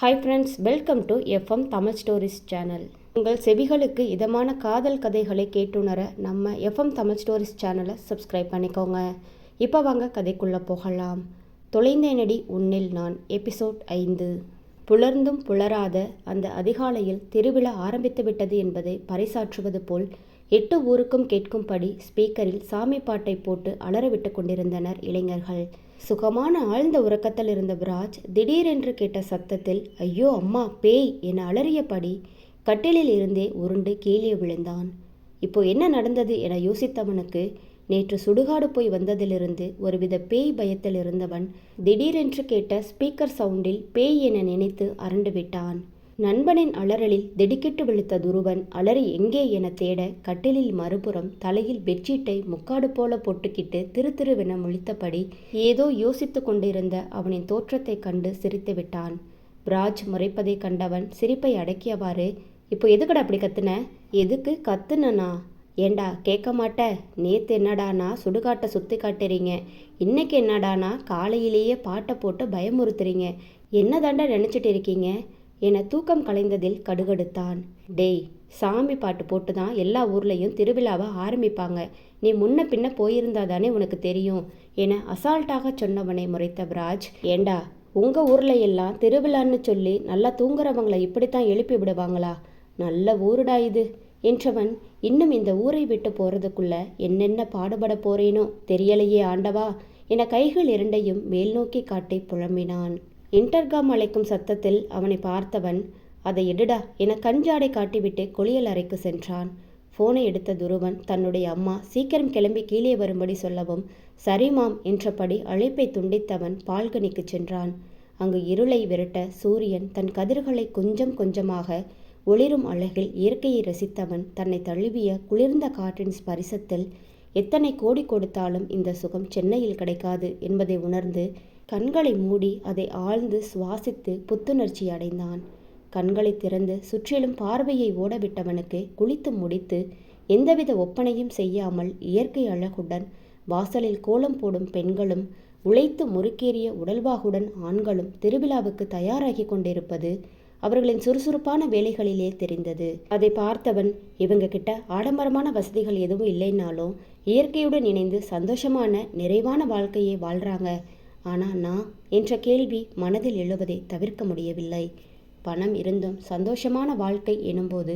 Hi friends welcome to FM Tamil stories channel உங்கள் செவிகளுக்கு இதமான காதல் கதைகளை கேட்டுணர நம்ம எஃப்எம் தமிழ் ஸ்டோரிஸ் சேனலை சப்ஸ்கிரைப் பண்ணிக்கோங்க. இப்போ வாங்க கதைக்குள்ளே போகலாம். தொலைந்தேனடி உன்னில் நான் எபிசோட் ஐந்து. புலர்ந்தும் புலராத அந்த அதிகாலையில் திருவிழா ஆரம்பித்து விட்டது என்பதை பறைசாற்றுவது போல் எட்டு ஊருக்கும் கேட்கும்படி ஸ்பீக்கரில் சாமி பாட்டை போட்டு அலறவிட்டு கொண்டிருந்தனர் இளைஞர்கள். சுகமான ஆழ்ந்த உறக்கத்தில் இருந்த பிராஜ் திடீரென்று கேட்ட சத்தத்தில் ஐயோ அம்மா பேய் என அலறியபடி கட்டிலில் இருந்தே உருண்டு கீழே விழுந்தான். இப்போ என்ன நடந்தது? என யோசித்தவனுக்கு நேற்று சுடுகாடு போய் வந்ததிலிருந்து ஒருவித பேய் பயத்தில் இருந்தவன் திடீரென்று கேட்ட ஸ்பீக்கர் சவுண்டில் பேய் என நினைத்து அரண்டு விட்டான். நண்பனின் அலறலில் திடுக்கிட்டு விழுத்த துருவன் அலறி எங்கே என தேட கட்டிலில் மறுபுறம் தலையில் பெட்ஷீட்டை முக்காடு போல போட்டுக்கிட்டு திரு திருவென முழித்தபடி ஏதோ யோசித்து கொண்டிருந்த அவனின் தோற்றத்தைக் கண்டு சிரித்து விட்டான். பிராஜ் முறைப்பதை கண்டவன் சிரிப்பை அடக்கியவாறு இப்போ எதுக்கடா அப்படி கத்துன? எதுக்கு கத்துனனா? ஏண்டா கேட்க மாட்ட? நேத்து என்னடானா சுடுகாட்டை சுத்தி காட்டுறீங்க? இன்னைக்கு என்னடானா காலையிலேயே பாட்டை போட்டு பயமுறுத்துறீங்க? என்ன தாண்டா நினச்சிட்டு இருக்கீங்க? என தூக்கம் கலைந்ததில் கடுகடுத்தான். டேய் சாமி பாட்டு போட்டு தான் எல்லா ஊர்லேயும் திருவிழாவை ஆரம்பிப்பாங்க. நீ முன்ன பின்ன போயிருந்தா தானே உனக்கு தெரியும் என அசால்ட்டாக சொன்னவனை முறைத்த விராஜ் ஏண்டா உங்கள் ஊரில் எல்லாம் திருவிழான்னு சொல்லி நல்லா தூங்குறவங்களை இப்படித்தான் எழுப்பி விடுவாங்களா? நல்ல ஊருடா இது என்றவன் இன்னும் இந்த ஊரை விட்டு போகிறதுக்குள்ள என்னென்ன பாடுபட போறேனோ தெரியலையே ஆண்டவா என கைகள் இரண்டையும் மேல் நோக்கி காட்டி புழம்பினான் இன்டர்காம் அழைக்கும் சத்தத்தில் அவனை பார்த்தவன் அதை எடுடா என கஞ்சாடை காட்டிவிட்டு குளியல் அறைக்கு சென்றான். போனை எடுத்த துருவன் தன்னுடைய அம்மா சீக்கிரம் கிளம்பி கீழே வரும்படி சொல்லவும் சரிமாம் என்றபடி அழைப்பை துண்டித்தவன் பால்கனிக்கு சென்றான். அங்கு இருளை விரட்ட சூரியன் தன் கதிர்களை கொஞ்சம் கொஞ்சமாக ஒளிரும் அழகில் இயற்கையை ரசித்தவன் தன்னை தழுவிய குளிர்ந்த காற்றின் ஸ்பரிசத்தில் எத்தனை கோடி கொடுத்தாலும் இந்த சுகம் சென்னையில் கிடைக்காது என்பதை உணர்ந்து கண்களை மூடி அதை ஆழ்ந்து சுவாசித்து புத்துணர்ச்சி அடைந்தான். கண்களை திறந்து சுற்றிலும் பார்வையை ஓடவிட்டவனுக்கு குளித்து முடித்து எந்தவித ஒப்பனையும் செய்யாமல் இயற்கை அழகுடன் வாசலில் கோலம் போடும் பெண்களும் உழைத்து முறுக்கேறிய உடல்வாகுடன் ஆண்களும் திருவிழாவுக்கு தயாராகி கொண்டிருப்பது அவர்களின் சுறுசுறுப்பான வேலைகளிலே தெரிந்தது. அதை பார்த்தவன் இவங்க கிட்ட ஆடம்பரமான வசதிகள் எதுவும் இல்லைன்னாலும் இயற்கையுடன் இணைந்து சந்தோஷமான நிறைவான வாழ்க்கையை வாழ்றாங்க. ஆனால் நான் என்ற கேள்வி மனதில் எழுவதை தவிர்க்க முடியவில்லை. பணம் இருந்தும் சந்தோஷமான வாழ்க்கை எனும்போது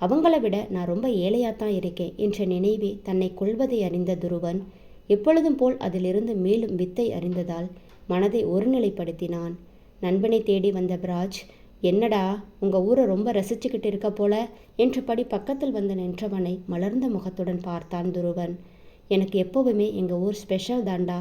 அவங்கள விட நான் ரொம்ப ஏழையாத்தான் இருக்கேன் என்ற நினைவே தன்னை கொள்வதை அறிந்த துருவன் எப்பொழுதும் போல் அதிலிருந்து மேலும் வித்தை அறிந்ததால் மனதை ஒருநிலைப்படுத்தினான். நண்பனை தேடி வந்த பிராஜ் என்னடா உங்க ஊரை ரொம்ப ரசிச்சுக்கிட்டு இருக்க போல? என்றபடி பக்கத்தில் வந்து நின்றவனை மலர்ந்த முகத்துடன் பார்த்தான் துருவன். எனக்கு எப்போவுமே எங்கள் ஊர் ஸ்பெஷல் தாண்டா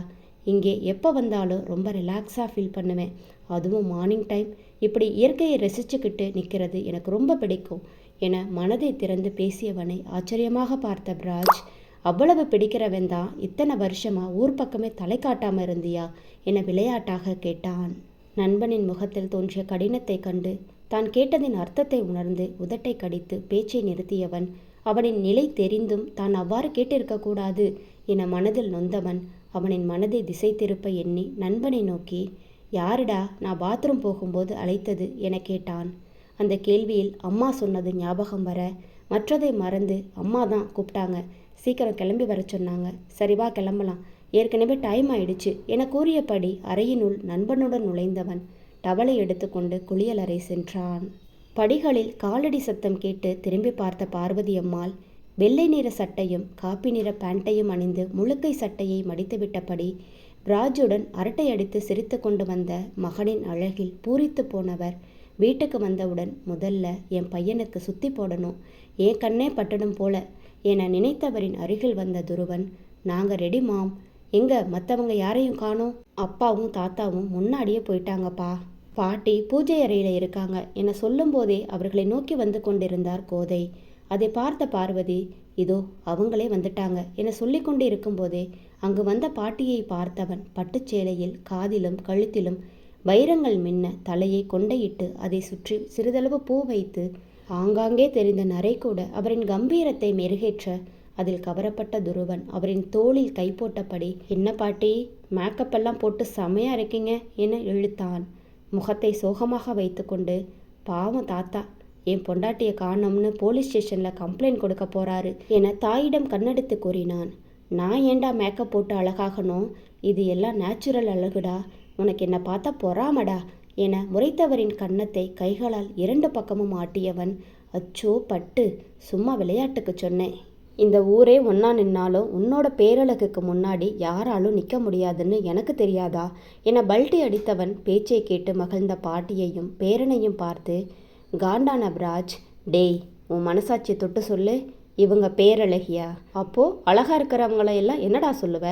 இங்கே எப்போ வந்தாலும் ரொம்ப ரிலாக்ஸாக ஃபீல் பண்ணுவேன். அதுவும் மார்னிங் டைம் இப்படி இயற்கையை ரசிச்சுக்கிட்டு நிற்கிறது எனக்கு ரொம்ப பிடிக்கும். என மனதை திறந்து பேசியவனை ஆச்சரியமாக பார்த்த பிராஜ் அவ்வளவு பிடிக்கிறவன் தான் இத்தனை வருஷமா ஊர் பக்கமே தலை காட்டாம இருந்தியா? என விளையாட்டாக கேட்டான். நண்பனின் முகத்தில் தோன்றிய கடினத்தை கண்டு தான் கேட்டதின் அர்த்தத்தை உணர்ந்து உதட்டை கடித்து பேச்சை நிறுத்தியவன் அவனின் நிலை தெரிந்தும் தான் அவ்வாறு கேட்டிருக்கக்கூடாது என மனதில் நொந்தவன் அவனின் மனதை திசை திருப்ப எண்ணி நண்பனை நோக்கி யாருடா நான் பாத்ரூம் போகும்போது அழைத்தது? என கேட்டான். அந்த கேள்வியில் அம்மா சொன்னது ஞாபகம் வர மற்றதை மறந்து அம்மா தான் கூப்பிட்டாங்க. சீக்கிரம் கிளம்பி வர சொன்னாங்க. சரிவா கிளம்பலாம். ஏற்கனவே டைம் ஆயிடுச்சு என கூறியபடி அறையினுள் நண்பனுடன் நுழைந்தவன் டவலை எடுத்துக்கொண்டு குளியலறை சென்றான். படிகளில் காலடி சத்தம் கேட்டு திரும்பி பார்த்த பார்வதி அம்மாள் வெள்ளை நிற சட்டையும் காப்பி நிற பேண்ட்டையும் அணிந்து முழுக்கை சட்டையை மடித்துவிட்டபடி ராஜுடன் அரட்டை அடித்து சிரித்து கொண்டு வந்த மகனின் அழகில் பூரித்து போனவர் வீட்டுக்கு வந்தவுடன் முதல்ல என் பையனுக்கு சுத்தி போடணும் என் கண்ணே பட்டடும் போல என நினைத்தவரின் அருகில் வந்த துருவன் நாங்க ரெடி மாம் எங்க மற்றவங்க யாரையும் காணோம்? அப்பாவும் தாத்தாவும் முன்னாடியே போயிட்டாங்கப்பா. பாட்டி பூஜை அறையில் இருக்காங்க என சொல்லும்போதே அவர்களை நோக்கி வந்து கொண்டிருந்தார் கோதை. அதை பார்த்த பார்வதி இதோ அவங்களே வந்துட்டாங்க என சொல்லிக்கொண்டு இருக்கும்போதே அங்கு வந்த பாட்டியை பார்த்தவன் பட்டுச்சேலையில் காதிலும் கழுத்திலும் வைரங்கள் மின்ன தலையை கொண்டையிட்டு அதை சுற்றி சிறிதளவு பூ வைத்து ஆங்காங்கே தெரிந்த நரை கூட அவரின் கம்பீரத்தை மெருகேற்ற அதில் கவரப்பட்ட துருவன் அவரின் தோளில் கை போட்டபடி என்ன பாட்டி மேக்கப் எல்லாம் போட்டு செமையா இருக்கீங்க என இழுத்தான். முகத்தை சோகமாக வைத்துக்கொண்டு பாவம் தாத்தா என் பொண்டாட்டியை காணோம்னு போலீஸ் ஸ்டேஷனில் கம்ப்ளைண்ட் கொடுக்க போறாரு என தாயிடம் கண்ணெடுத்து கூறினான். நான் ஏண்டா மேக்கப் போட்டு அழகாகணும் இது எல்லாம் நேச்சுரல் அழகுடா. உனக்கு என்ன பார்த்தா பொறாமடா என முறைத்தவரின் கன்னத்தை கைகளால் இரண்டு பக்கமும் ஆட்டியவன் அச்சோ பட்டு சும்மா விளையாட்டுக்கு சொன்னேன். இந்த ஊரே ஒன்றா நின்னாலும் உன்னோட பேரழகுக்கு முன்னாடி யாராலும் நிற்க முடியாதுன்னு எனக்கு தெரியாதா? என பல்ட்டி அடித்தவன் பேச்சை கேட்டு மகிழ்ந்த பாட்டியையும் பேரனையும் பார்த்து காண்டான பிராஜ் டேய் உன் மனசாட்சியை தொட்டு சொல்லு இவங்க பேரழகியா? அப்போது அழகாக இருக்கிறவங்களை எல்லாம் என்னடா சொல்லுவ?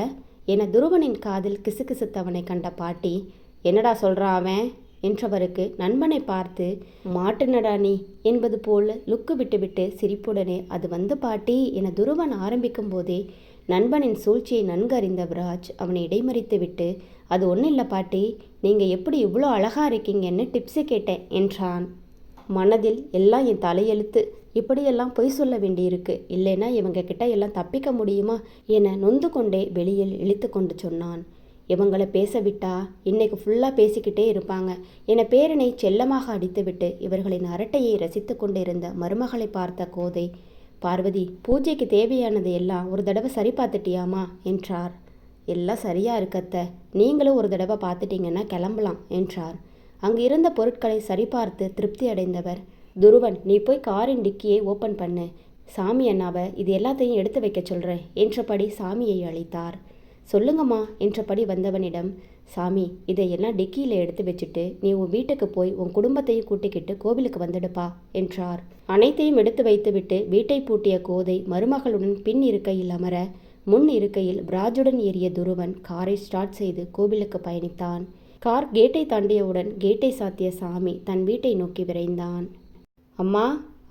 என துருவனின் காதில் கிசுகிசுத்தவனை கண்ட பாட்டி என்னடா சொல்கிறான் அவன்? என்றவருக்கு நண்பனை பார்த்து மாட்டுனடா நீ என்பது போல் லுக்கு விட்டுவிட்டு சிரிப்புடனே அது வந்து பாட்டி என துருவன் ஆரம்பிக்கும் போதே நண்பனின் சூழ்ச்சியை நன்கு அறிந்த விராஜ் அவனை இடைமறித்து விட்டு அது ஒன்றும் இல்லை பாட்டி நீங்கள் எப்படி இவ்வளோ அழகா இருக்கீங்கன்னு டிப்ஸு கேட்டேன் என்றான். மனதில் எல்லாம் என் தலையெழுத்து. இப்படியெல்லாம் பொய் சொல்ல வேண்டியிருக்கு. இல்லைன்னா இவங்க கிட்ட எல்லாம் தப்பிக்க முடியுமா என நொந்து கொண்டே வெளியில் இழுத்து கொண்டு சொன்னான். இவங்கள பேச விட்டா இன்னைக்கு ஃபுல்லாக பேசிக்கிட்டே இருப்பாங்க என பேரனை செல்லமாக அடித்துவிட்டு இவர்களின் அரட்டையை ரசித்து கொண்டிருந்த மருமகளை பார்த்த கோதை பார்வதி பூஜைக்கு தேவையானது எல்லாம் ஒரு தடவை சரி பார்த்துட்டியாமா? என்றார். எல்லாம் சரியா இருக்கத்த. நீங்களும் ஒரு தடவை பார்த்துட்டீங்கன்னா கிளம்பலாம் என்றார். அங்கு இருந்த பொருட்களை சரிபார்த்து திருப்தி அடைந்தவர். துருவன் நீ போய் காரின் டிக்கியை ஓப்பன் பண்ணு. சாமி அண்ணாவை இது எல்லாத்தையும் எடுத்து வைக்க சொல்கிறேன் என்றபடி சாமியை அழைத்தார். சொல்லுங்கம்மா என்றபடி வந்தவனிடம் சாமி இதையெல்லாம் டிக்கியில் எடுத்து வச்சுட்டு நீ உன் வீட்டுக்கு போய் உன் குடும்பத்தையும் கூட்டிக்கிட்டு கோவிலுக்கு வந்துடுப்பா என்றார். அனைத்தையும் எடுத்து வைத்துவிட்டு வீட்டை பூட்டிய கோதை மருமகளுடன் பின் இருக்கையில் அமர முன் இருக்கையில் பிராஜுடன் ஏறிய துருவன் காரை ஸ்டார்ட் செய்து கோவிலுக்கு பயணித்தான். கார் கேட்டை தாண்டியவுடன் கேட்டை சாத்திய சாமி தன் வீட்டை நோக்கி விரைந்தான். அம்மா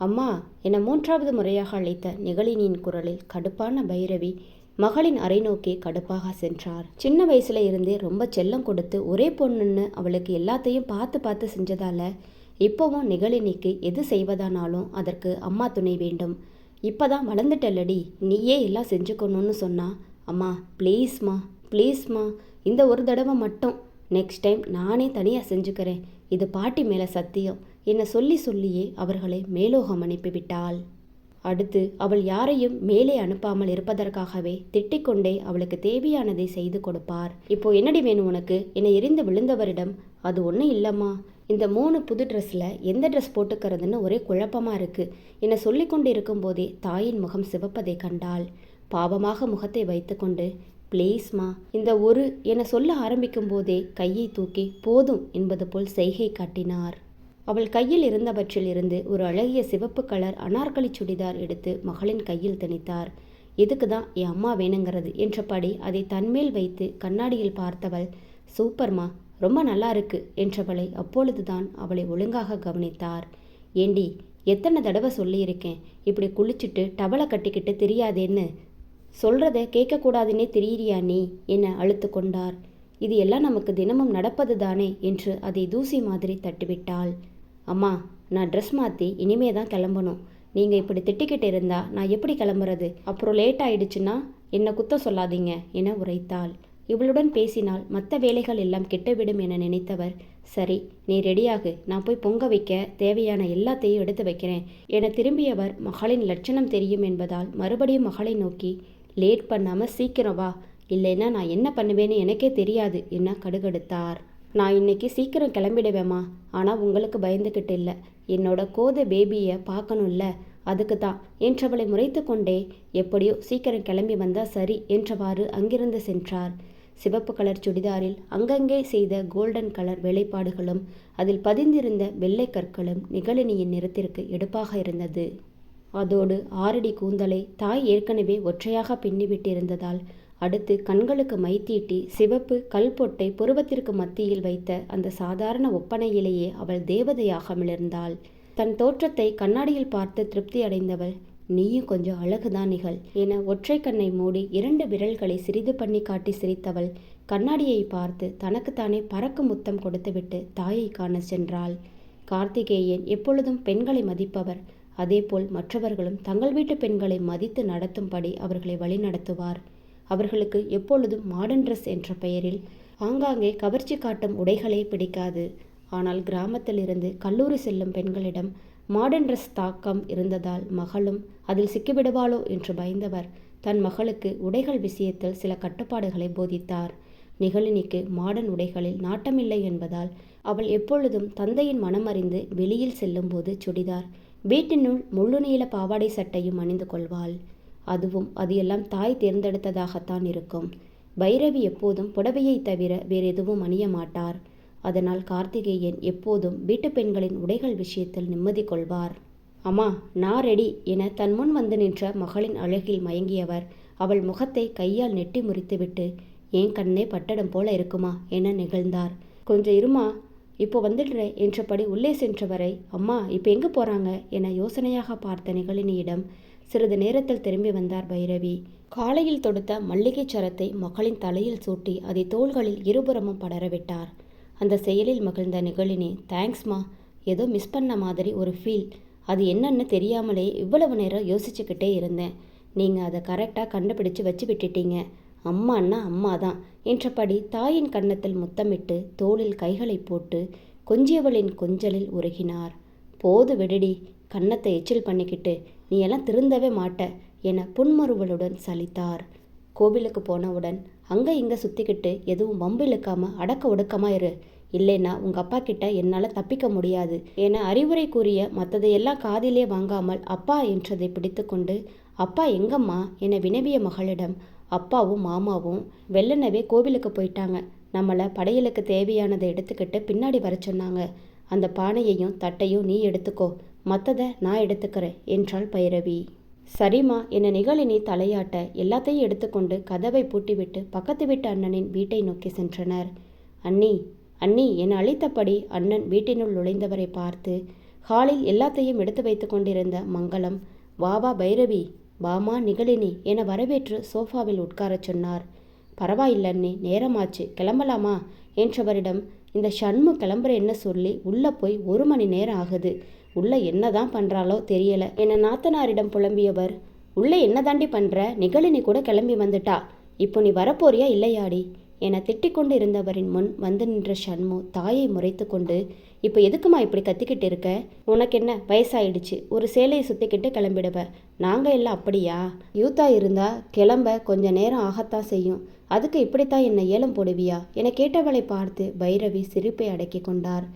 அம்மா என மூன்றாவது முறையாக அழைத்த நிகழினியின் குரலில் கடுப்பான பைரவி மகளின் அறை நோக்கி கடுப்பாக சென்றார். சின்ன வயசுல இருந்தே ரொம்ப செல்லம் கொடுத்து ஒரே பொண்ணுன்னு அவளுக்கு எல்லாத்தையும் பார்த்து பார்த்து செஞ்சதால இப்போவும் நிகழினிக்கு எது செய்வதானாலும் அதற்கு அம்மா துணை வேண்டும். இப்போதான் வளர்ந்துட்டல்லடி நீயே எல்லாம் செஞ்சுக்கணும்னு சொன்னா அம்மா ப்ளீஸ்மா ப்ளீஸ்மா இந்த ஒரு தடவை மட்டும் நெக்ஸ்ட் டைம் நானே தனியாக செஞ்சுக்கிறேன். இது பாட்டி மேலே சத்தியம். என்னை சொல்லி சொல்லியே அவர்களை மேலோகம் அனுப்பிவிட்டாள் அடுத்து அவள் யாரையும் மேலே அனுப்பாமல் இருப்பதற்காகவே திட்டிக்கொண்டே அவளுக்கு தேவையானதை செய்து கொடுப்பார். இப்போ என்னடி வேணும் உனக்கு? என்னை எரிந்து விழுந்தவரிடம் அது ஒன்றும் இல்லைம்மா. இந்த மூணு புது ட்ரெஸ்ஸில் எந்த ட்ரெஸ் போட்டுக்கிறதுன்னு ஒரே குழப்பமாக இருக்குது என்னை சொல்லி கொண்டு இருக்கும்போதே தாயின் முகம் சிவப்பதை கண்டாள். பாவமாக முகத்தை வைத்துக்கொண்டு ப்ளீஸ்மா? இந்த ஒரு என சொல்ல ஆரம்பிக்கும் போதே கையை தூக்கி போதும் என்பது போல் செய்கை காட்டினார். அவள் கையில் இருந்தவற்றில் இருந்து ஒரு அழகிய சிவப்பு கலர் அனார்கலி சுடிதார் எடுத்து மகளின் கையில் திணித்தார் எதுக்கு தான் என் அம்மா வேணுங்கிறது என்றபடி அதை தன்மேல் வைத்து கண்ணாடியில் பார்த்தவள் சூப்பர்மா ரொம்ப நல்லா இருக்கு என்றவளை அப்பொழுதுதான் அவளை ஒழுங்காக கவனித்தார். ஏண்டி எத்தனை தடவை சொல்லியிருக்கேன்? இப்படி குளிச்சுட்டு டவலை கட்டிக்கிட்டு தெரியாதேன்னு. சொல்கிறத கேட்கக்கூடாதுன்னே தெரியிறியா நீ? என அழுத்து கொண்டார் இது எல்லாம் நமக்கு தினமும் நடப்பது தானே என்று அதை தூசி மாதிரி தட்டிவிட்டாள். அம்மா நான் ட்ரெஸ் மாற்றி இனிமே தான் கிளம்பணும். நீங்கள் இப்படி திட்டிக்கிட்டு இருந்தா நான் எப்படி கிளம்புறது? அப்புறம் லேட் ஆயிடுச்சுன்னா என்னை குத்த சொல்லாதீங்க? என உரைத்தாள். இவளுடன் பேசினால் மற்ற வேலைகள் எல்லாம் கெட்டுவிடும் என நினைத்தவர் சரி நீ ரெடியாகு நான் போய் பொங்க வைக்க தேவையான எல்லாத்தையும் எடுத்து வைக்கிறேன். என திரும்பியவர் மகளின் லட்சணம் தெரியும் என்பதால் மறுபடியும் மகளை நோக்கி லேட் பண்ணாமல் சீக்கிரம் வா. இல்லைன்னா நான் என்ன பண்ணுவேன்னு எனக்கே தெரியாது என்ன கடுகடுத்தார். நான் இன்னைக்கு சீக்கிரம் கிளம்பிடுவேம்மா. ஆனால் உங்களுக்கு பயந்துக்கிட்டு இல்லை. என்னோட கோதை பேபியை பார்க்கணும்ல. அதுக்கு தான் என்றவளை முறைத்து கொண்டே எப்படியோ சீக்கிரம் கிளம்பி வந்தா சரி என்றவாறு அங்கிருந்து சென்றார். சிவப்பு கலர் சுடிதாரில் அங்கங்கே செய்த கோல்டன் கலர் வேலைப்பாடுகளும் அதில் பதிந்திருந்த வெள்ளை கற்களும் நிகழினியின் நிறத்திற்கு எடுப்பாக இருந்தது. அதோடு ஆறடி கூந்தலை தாய் ஏற்கனவே ஒற்றையாக பின்னிவிட்டிருந்ததால் அடுத்து கண்களுக்கு மைத்தீட்டி சிவப்பு கல் பொட்டை புருவத்திற்கு மத்தியில் வைத்த அந்த சாதாரண ஒப்பனையிலேயே அவள் தேவதையாக மிளர்ந்தாள் தன் தோற்றத்தை கண்ணாடியில் பார்த்து திருப்தி அடைந்தவள் நீயும் கொஞ்சம் அழகுதான் நிகழ் என ஒற்றை கண்ணை மூடி இரண்டு விரல்களை சிறிது பண்ணி காட்டி சிரித்தவள் கண்ணாடியை பார்த்து தனக்குத்தானே பறக்கும் முத்தம் கொடுத்துவிட்டு தாயை காண சென்றாள். கார்த்திகேயன் எப்பொழுதும் பெண்களை மதிப்பவர் அதேபோல் மற்றவர்களும் தங்கள் வீட்டு பெண்களை மதித்து நடத்தும்படி அவர்களை வழிநடத்துவார். அவர்களுக்கு எப்பொழுதும் மாடர்ன் ட்ரெஸ் என்ற பெயரில் ஆங்காங்கே கவர்ச்சி காட்டும் உடைகளே பிடிக்காது. ஆனால் கிராமத்தில் இருந்து கல்லூரி செல்லும் பெண்களிடம் மாடர்ன் ட்ரெஸ் தாக்கம் இருந்ததால் மகளும் அதில் சிக்கிவிடுவாளோ என்று பயந்தவர். தன் மகளுக்கு உடைகள் விஷயத்தில் சில கட்டுப்பாடுகளை போதித்தார். நிகழினிக்கு மாடர்ன் உடைகளில் நாட்டமில்லை என்பதால் அவள் எப்பொழுதும் தந்தையின் மனமறிந்து வெளியில் செல்லும்போது சுடிதார் வீட்டினுள் முழு நீள பாவாடை சட்டையும் அணிந்து கொள்வாள். அதுவும் அது எல்லாம் தாய் தேர்ந்தெடுத்ததாகத்தான் இருக்கும். பைரவி எப்போதும் புடவையை தவிர வேறு எதுவும் அணிய மாட்டார். அதனால் கார்த்திகேயன் எப்போதும் வீட்டுப் பெண்களின் உடைகள் விஷயத்தில் நிம்மதி கொள்வார். அம்மா நான் ரெடி என தன் முன் வந்து நின்ற மகளின் அழகில் மயங்கியவர் அவள் முகத்தை கையால் நெட்டி முறித்துவிட்டு ஏன் கண்ணே பட்டடம் போல இருக்குமா என நிகழ்ந்தார். கொஞ்சம் இருமா? இப்போ வந்துடுறேன் என்றபடி உள்ளே சென்றவரை அம்மா இப்போ எங்கே போகிறாங்க? என யோசனையாக பார்த்த நிகழினியிடம் சிறிது நேரத்தில் திரும்பி வந்தார் பைரவி. காலையில் தொடுத்த மல்லிகை சரத்தை மகளின் தலையில் சூட்டி அதை தோள்களில் இருபுறமும் படரவிட்டார் அந்த செயலில் மகிழ்ந்த நிகழினி தேங்க்ஸ்மா ஏதோ மிஸ் பண்ண மாதிரி ஒரு ஃபீல் அது என்னன்னு தெரியாமலே இவ்வளவு நேரம் யோசிச்சுக்கிட்டே இருந்தேன். நீங்கள் அதை கரெக்டாக கண்டுபிடிச்சு வச்சு விட்டுட்டீங்க. அம்மான்னா அம்மா தான் என்றபடி தாயின் கன்னத்தில் முத்தமிட்டு தோளில் கைகளை போட்டு கொஞ்சியவளின் கொஞ்சலில் உருகினார். போது விடுடி கன்னத்தை எச்சில் பண்ணிக்கிட்டு நீ எல்லாம் திருந்தவே மாட்ட என புன்மருவலுடன் சலித்தார். கோவிலுக்கு போனவுடன் அங்கே இங்கே சுற்றிக்கிட்டு எதுவும் வம்பு இழுக்காம அடக்க ஒடுக்கமாக இரு. இல்லைன்னா உங்கள் அப்பா கிட்ட என்னால் தப்பிக்க முடியாது என அறிவுரை கூறிய மற்றதையெல்லாம் காதிலே வாங்காமல் அப்பா என்றதை பிடித்துக்கொண்டு அப்பா எங்கம்மா? என வினவிய மகளிடம் அப்பாவும் மாமாவும் வெள்ளனவே கோவிலுக்கு போயிட்டாங்க. நம்மளை படையலுக்கு தேவையானதை எடுத்துக்கிட்டு பின்னாடி வர சொன்னாங்க. அந்த பானையையும் தட்டையும் நீ எடுத்துக்கோ. மற்றதை நான் எடுத்துக்கிறேன் என்றாள் பைரவி. சரிம்மா என்னை நிகழினி தலையாட்ட. எல்லாத்தையும் எடுத்துக்கொண்டு கதவை பூட்டிவிட்டு பக்கத்து வீட்டு அண்ணனின் வீட்டை நோக்கி சென்றனர். அண்ணி அண்ணி என அழைத்தபடி அண்ணன் வீட்டினுள் நுழைந்தவரை பார்த்து ஹாலில் எல்லாத்தையும் எடுத்து வைத்து கொண்டிருந்த மங்களம் வா வா பைரவி வாமா நிகழினி என வரவேற்று சோஃபாவில் உட்காரச் சொன்னார். பரவாயில்ல அண்ணி நேரமாச்சு கிளம்பலாமா? என்றவரிடம் இந்த ஷண்மு கிளம்புறேன்னு சொல்லி உள்ளே போய் ஒரு மணி நேரம் ஆகுது. உள்ள என்னதான் பண்றாளோ தெரியல என நாத்தனாரிடம் புலம்பியவர் உள்ள என்னதாண்டி பண்ற? நிகழினி கூட கிளம்பி வந்துட்டா? இப்போ நீ வரப்போறியா இல்லையாடி? என திட்டிக்கொண்டு இருந்தவரின் முன் வந்து நின்ற ஷண்மு தாயை முறைத்து கொண்டு இப்போ எதுக்குமா இப்படி கத்திக்கிட்டு இருக்க? உனக்கு என்ன வயசாயிடுச்சு. ஒரு சேலையை சுத்திக்கிட்டு கிளம்பிடுவ. நாங்கள் எல்லாம் அப்படியா? யூத்தா இருந்தா கிளம்ப கொஞ்ச நேரம் ஆகத்தான் செய்யும். அதுக்கு இப்படித்தான் என்ன ஏலம் போடுவியா? என கேட்டவளை பார்த்து பைரவி சிரிப்பை அடக்கி கொண்டார்.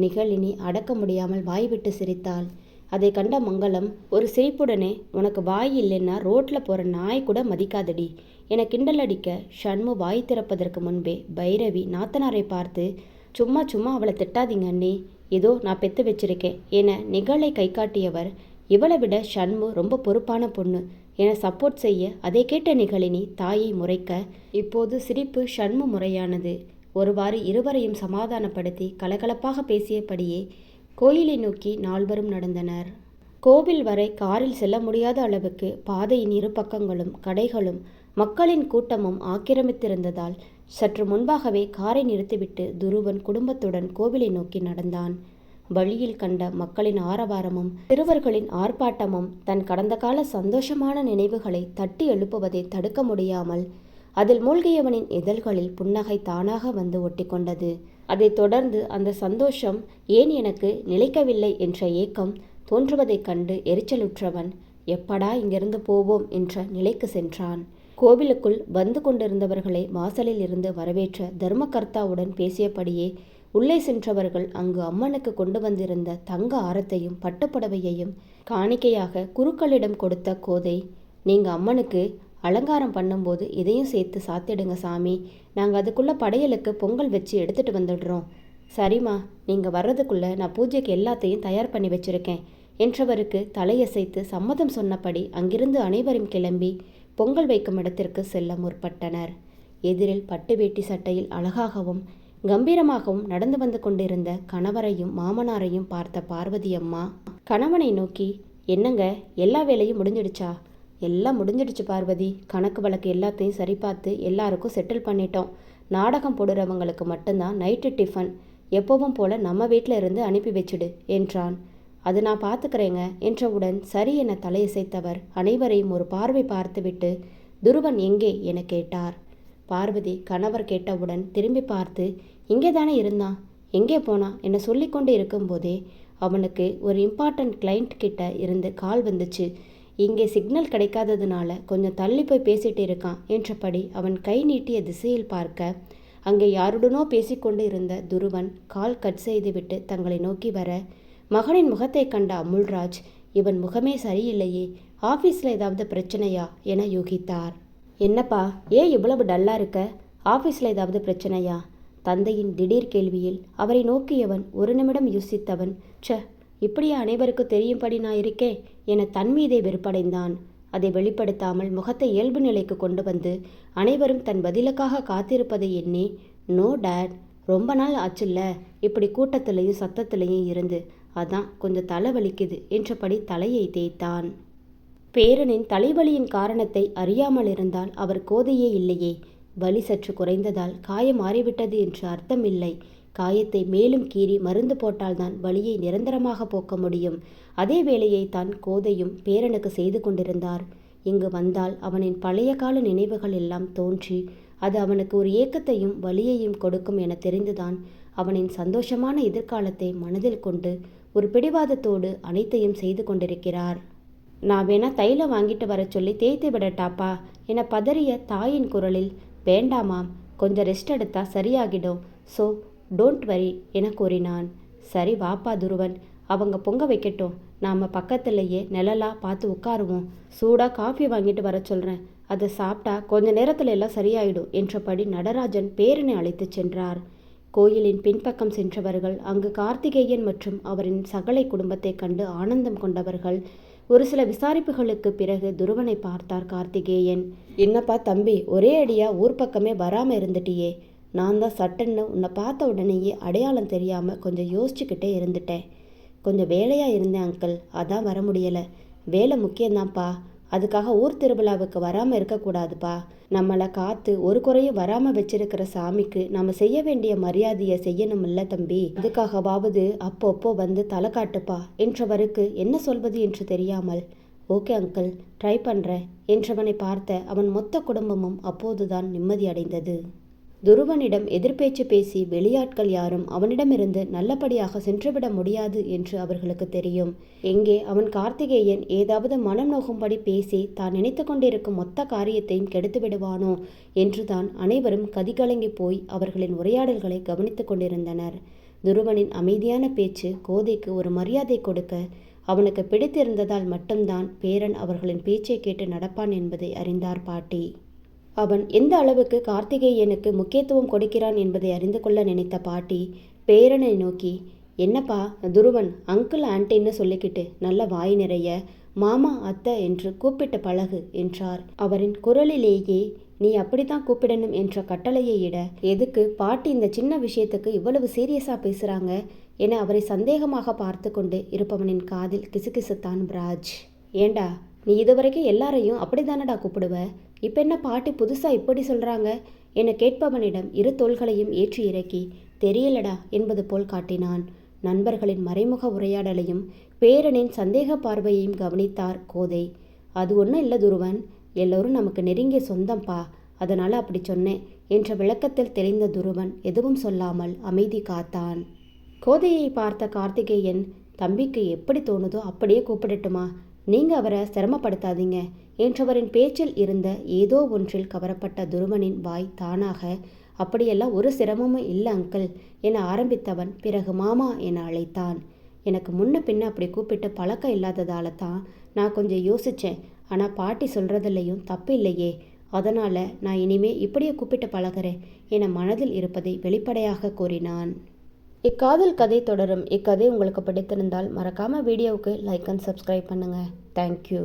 நிகழினி அடக்க முடியாமல் வாய் விட்டு சிரித்தாள். அதை கண்ட மங்களம் ஒரு சிரிப்புடனே உனக்கு வாய் இல்லைன்னா ரோட்ல போற நாய் கூட மதிக்காதடி. என கிண்டல் அடிக்க ஷண்மு வாய் திறப்பதற்கு முன்பே பைரவி நாத்தனாரை பார்த்து சும்மா சும்மா அவளை திட்டாதீங்க அண்ணி. இதோ நான் பெத்து வச்சிருக்கேன். என நிகழை கை காட்டியவர் இவளை விட ஷண்மு ரொம்ப பொறுப்பான பொண்ணு என சப்போர்ட் செய்ய அதை கேட்ட நிகழினி தாயை முறைக்க இப்போது சிரிப்பு ஷண்மு முறையானது. ஒருவாறு இருவரையும் சமாதானப்படுத்தி கலகலப்பாக பேசியபடியே கோயிலை நோக்கி நால்வரும் நடந்தனர். கோவில் வரை காரில் செல்ல முடியாத அளவுக்கு பாதையின் இரு பக்கங்களும் கடைகளும் மக்களின் கூட்டமும் ஆக்கிரமித்திருந்ததால் சற்று முன்பாகவே காரை நிறுத்திவிட்டு துருவன் குடும்பத்துடன் கோவிலை நோக்கி நடந்தான். வழியில் கண்ட மக்களின் ஆரவாரமும் சிறுவர்களின் ஆர்ப்பாட்டமும் தன் கடந்த கால சந்தோஷமான நினைவுகளை தட்டி எழுப்புவதை தடுக்க முடியாமல் அதில் மூழ்கியவனின் இதழ்களில் புன்னகை தானாக வந்து ஒட்டிக்கொண்டது. அதைத் தொடர்ந்து அந்த சந்தோஷம் ஏன் எனக்கு நிலைக்கவில்லை? என்ற ஏக்கம் தோன்றுவதைக் கண்டு எரிச்சலுற்றவன் எப்படா இங்கிருந்து போவோம்? என்ற நிலைக்கு சென்றான். கோவிலுக்குள் வந்து கொண்டிருந்தவர்களை வாசலில் இருந்து வரவேற்ற தர்மகர்த்தாவுடன் பேசியபடியே உள்ளே சென்றவர்கள் அங்கு அம்மனுக்கு கொண்டு வந்திருந்த தங்க ஆரத்தையும் பட்டுப்புடவையையும் காணிக்கையாக குருக்களிடம் கொடுத்த கோதை நீங்கள் அம்மனுக்கு அலங்காரம் பண்ணும்போது இதையும் சேர்த்து சாத்திடுங்க சாமி. நாங்கள் அதுக்குள்ளே படையலுக்கு பொங்கல் வச்சு எடுத்துட்டு வந்துடுறோம். சரிம்மா நீங்கள் வர்றதுக்குள்ளே நான் பூஜைக்கு எல்லாத்தையும் தயார் பண்ணி வச்சிருக்கேன் என்றவருக்கு தலையசைத்து சம்மதம் சொன்னபடி அங்கிருந்து அனைவரும் கிளம்பி பொங்கல் வைக்கும் இடத்திற்கு செல்ல முற்பட்டனர். எதிரில் பட்டு வேட்டி சட்டையில் அழகாகவும் கம்பீரமாகவும் நடந்து வந்து கொண்டிருந்த கணவரையும் மாமனாரையும் பார்த்த பார்வதி அம்மா கணவனை நோக்கி என்னங்க எல்லா வேலையும் முடிஞ்சிடுச்சா? எல்லாம் முடிஞ்சிடுச்சு பார்வதி. கணக்கு வழக்கு எல்லாத்தையும் சரி பார்த்து எல்லாருக்கும் செட்டில் பண்ணிட்டோம். நாடகம் போடுறவங்களுக்கு மட்டும்தான் நைட்டு டிஃபன் எப்பவும் போல நம்ம வீட்டில் இருந்து அனுப்பி வச்சிடு என்றான். அது நான் பார்த்துக்கிறேங்க என்றவுடன் சரி என தலையசைத்தவர் அனைவரையும் ஒரு பார்வை பார்த்துவிட்டு துருவன் எங்கே? என கேட்டார். பார்வதி கணவர் கேட்டவுடன் திரும்பி பார்த்து இங்கே தானே இருந்தான்? எங்கே போனா? என சொல்லிக்கொண்டு இருக்கும்போதே அவனுக்கு ஒரு இம்பார்ட்டன்ட் கிளைண்ட் கிட்ட இருந்து கால் வந்துச்சு. இங்கே சிக்னல் கிடைக்காததுனால கொஞ்சம் தள்ளி போய் பேசிட்டு இருக்கான் என்றபடி அவன் கை நீட்டிய திசையில் பார்க்க அங்கே யாருடனோ பேசிக்கொண்டு இருந்த துருவன் கால் கட் செய்துவிட்டு தங்களை நோக்கி வர மகனின் முகத்தை கண்ட அமுல்ராஜ் இவன் முகமே சரியில்லையே ஆஃபீஸில் ஏதாவது பிரச்சனையா? என யூகித்தார். என்னப்பா ஏன் இவ்வளவு டல்லா இருக்க? ஆஃபீஸில் ஏதாவது பிரச்சனையா? தந்தையின் திடீர் கேள்வியில் அவரை நோக்கியவன் ஒரு நிமிடம் யோசித்தவன். ச்ச இப்படியே அனைவருக்கும் தெரியும்படி நான் இருக்கேன் என தன்மீதே வெறுப்படைந்தான். அதை வெளிப்படுத்தாமல் முகத்தை இயல்பு நிலைக்கு கொண்டு வந்து அனைவரும் தன் பதிலுக்காக காத்திருப்பதை எண்ணி நோ டேட் ரொம்ப நாள் ஆச்சுல்ல இப்படி கூட்டத்திலையும் சத்தத்திலையும் இருந்து அதான் கொஞ்சம் தலை வலிக்குது என்றபடி தலையை தேய்த்தான். பேரனின் தலைவலியின் காரணத்தை அறியாமல் இருந்தால் அவர் கோதையே இல்லையே. வலி சற்று குறைந்ததால் காயம் மாறிவிட்டது என்று அர்த்தமில்லை. காயத்தை மேலும் கீறி மருந்து போட்டால்தான் வலியை நிரந்தரமாக போக்க முடியும். அதே வேலையை தான் கோதையும் பேரனுக்கு செய்து கொண்டிருந்தார். இங்கு வந்தால் அவனின் பழைய கால நினைவுகள் எல்லாம் தோன்றி அது அவனுக்கு ஒரு ஏக்கத்தையும் வலியையும் கொடுக்கும் என தெரிந்துதான் அவனின் சந்தோஷமான எதிர்காலத்தை மனதில் கொண்டு ஒரு பிடிவாதத்தோடு அனைத்தையும் செய்து கொண்டிருக்கிறார். நான் வேணா தைல வாங்கிட்டு வர சொல்லி தேய்த்து விடட்டாப்பா என பதறிய தாயின் குரலில் வேண்டாமாம் கொஞ்சம் ரெஸ்ட் எடுத்தா சரியாகிடும். ஸோ டோன்ட் வரி என கூறினான். சரி வாப்பா துருவன் அவங்க பொங்க வைக்கட்டும். நாம் பக்கத்துலேயே நிழலா பார்த்து உட்காருவோம். சூடாக காஃபி வாங்கிட்டு வர சொல்கிறேன் அதை சாப்பிட்டா கொஞ்ச நேரத்தில் எல்லாம் சரியாயிடும் என்றபடி நடராஜன் பேரனை அழைத்துச் சென்றார். கோயிலின் பின்பக்கம் சென்றவர்கள் அங்கு கார்த்திகேயன் மற்றும் அவரின் சகலை குடும்பத்தை கண்டு ஆனந்தம் கொண்டவர்கள். ஒரு சில விசாரிப்புகளுக்கு பிறகு துருவனை பார்த்தார் கார்த்திகேயன். என்னப்பா தம்பி ஒரே அடியா ஊர் பக்கமே வராம இருந்துட்டியே. நான் தான் சட்டன்னு உன்னை பார்த்த உடனேயே அடையாளம் தெரியாம கொஞ்சம் யோசிச்சுக்கிட்டே இருந்துட்டேன். கொஞ்சம் வேலையா இருந்தேன் அங்கிள். அதான் வர முடியல. வேலை முக்கியம்தான்ப்பா. அதுக்காக ஊர் திருவிழாவுக்கு வராமல் இருக்கக்கூடாதுப்பா. நம்மளை காத்து ஒரு குறையும் வராமல் வச்சிருக்கிற சாமிக்கு நம்ம செய்ய வேண்டிய மரியாதையை செய்யணுமில்ல தம்பி. அதுக்காகவாவது அப்பப்போ வந்து தலை காட்டுப்பா. என்றவருக்கு என்ன சொல்வது என்று தெரியாமல் ஓகே அங்கிள் ட்ரை பண்ணுறேன் என்றவனை பார்த்த அவன் மொத்த குடும்பமும் அப்போதுதான் நிம்மதி அடைந்தது. துருவனிடம் எதிர்பேச்சு பேசி வெளியாட்கள் யாரும் அவனிடமிருந்து நல்லபடியாக சென்றுவிட முடியாது என்று அவர்களுக்கு தெரியும். எங்கே அவன் கார்த்திகேயன் ஏதாவது மனம் நோகும்படி பேசி தான் நினைத்து கொண்டிருக்கும் மொத்த காரியத்தையும் கெடுத்து விடுவானோ என்றுதான் அனைவரும் கதிகலங்கி போய் அவர்களின் உரையாடல்களை கவனித்துக் கொண்டிருந்தனர். துருவனின் அமைதியான பேச்சு கோதைக்கு ஒரு மரியாதை கொடுக்க அவனுக்கு பிடித்திருந்ததால் மட்டும்தான் பேரன் அவர்களின் பேச்சை கேட்டு நடப்பான் என்பதை அறிந்தார் பாட்டி. அவன் எந்த அளவுக்கு கார்த்திகேயனுக்கு முக்கியத்துவம் கொடுக்கிறான் என்பதை அறிந்து கொள்ள நினைத்த பாட்டி பேரனை நோக்கி என்னப்பா துருவன் அங்கிள் ஆன்ட்டின்னு சொல்லிக்கிட்டு நல்ல வாய் நிறைய மாமா அத்தை என்று கூப்பிட்டு பழகு என்றார். அவரின் குரலிலேயே நீ அப்படித்தான் கூப்பிடணும் என்ற கட்டளையை இட எதுக்கு பாட்டி இந்த சின்ன விஷயத்துக்கு இவ்வளவு சீரியஸா பேசுறாங்க? என அவரை சந்தேகமாக பார்த்து கொண்டு இருப்பவனின் காதில் கிசுகிசுத்தான் பிராஜ் ஏண்டா நீ இதுவரைக்கும் எல்லாரையும் அப்படிதானடா கூப்பிடுவ? இப்போ என்ன பாட்டி புதுசாக இப்படி சொல்கிறாங்க என கேட்பவனிடம் இரு தோள்களையும் ஏற்றி இறக்கி தெரியலடா என்பது போல் காட்டினான். நண்பர்களின் மறைமுக உரையாடலையும் பேரனின் சந்தேக பார்வையையும் கவனித்தார் கோதை. அது ஒன்றும் இல்லை துருவன். எல்லோரும் நமக்கு நெருங்கிய சொந்தம்பா. அதனால் அப்படி சொன்னேன் என்ற விளக்கத்தில் தெளிந்த துருவன் எதுவும் சொல்லாமல் அமைதி காத்தான். கோதையை பார்த்த கார்த்திகேயன் தம்பிக்கு எப்படி தோணுதோ அப்படியே கூப்பிடட்டுமா? நீங்க அவரை சிரமப்படுத்தாதீங்க என்றவரின் பேச்சில் இருந்த ஏதோ ஒன்றில் கவரப்பட்ட துருவனின் வாய் தானாக அப்படியெல்லாம் ஒரு சிரமமும் இல்லை அங்கிள் என ஆரம்பித்தவன் பிறகு மாமா என அழைத்தான். எனக்கு முன்ன பின்ன அப்படி கூப்பிட்டு பழக்கம் இல்லாததால தான் நான் கொஞ்சம் யோசித்தேன் ஆனால் பாட்டி சொல்கிறதுலையும் தப்பு இல்லையே. அதனால் நான் இனிமே இப்படியே கூப்பிட்டு பழகிறேன் என மனதில் இருப்பதை வெளிப்படையாக கூறினான். இக்காதல் கதை தொடரும். இக்கதை உங்களுக்கு பிடித்திருந்தால் மறக்காமல் வீடியோவுக்கு லைக் அண்ட் சப்ஸ்கிரைப் பண்ணுங்கள் தேங்க்யூ